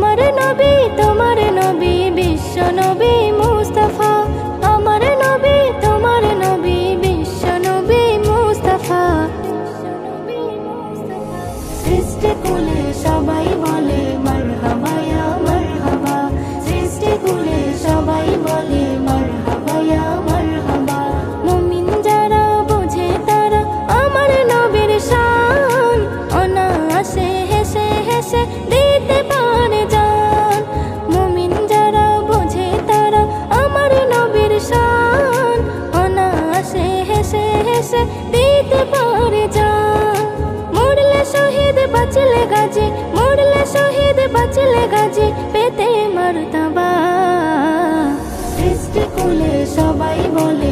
আমার নবী তোমার নবী বিশ্ব নবী সে দিতে পারে যা। মরলে শহীদ বাঁচলে গাজে, মরলে শহীদ বাঁচলে গাজে, পেতে মারতাবা। সৃষ্টি কুলে সবাই বলে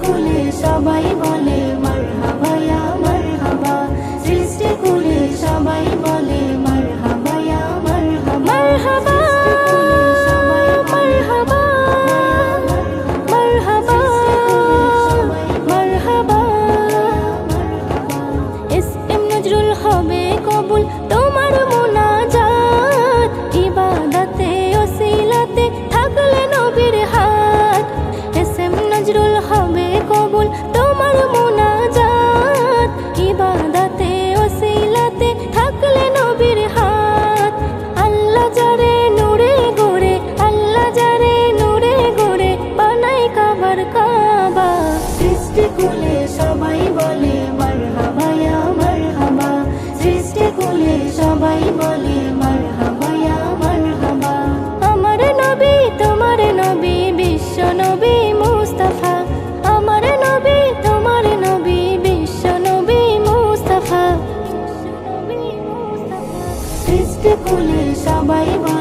খুলে সবাই বলে কুলে সবাই বলে মারহাবায়া মারহাবা। সৃষ্টি কুলে সবাই বলে মারহাবায়া মারহাবা। আমার নবী, তোমার নবী, বিশ্ব নবী মুস্তফা। আমার নবী, তোমার নবী বিশ্ব নবী মুস্তফা। সৃষ্টি কুলে সবাই বলে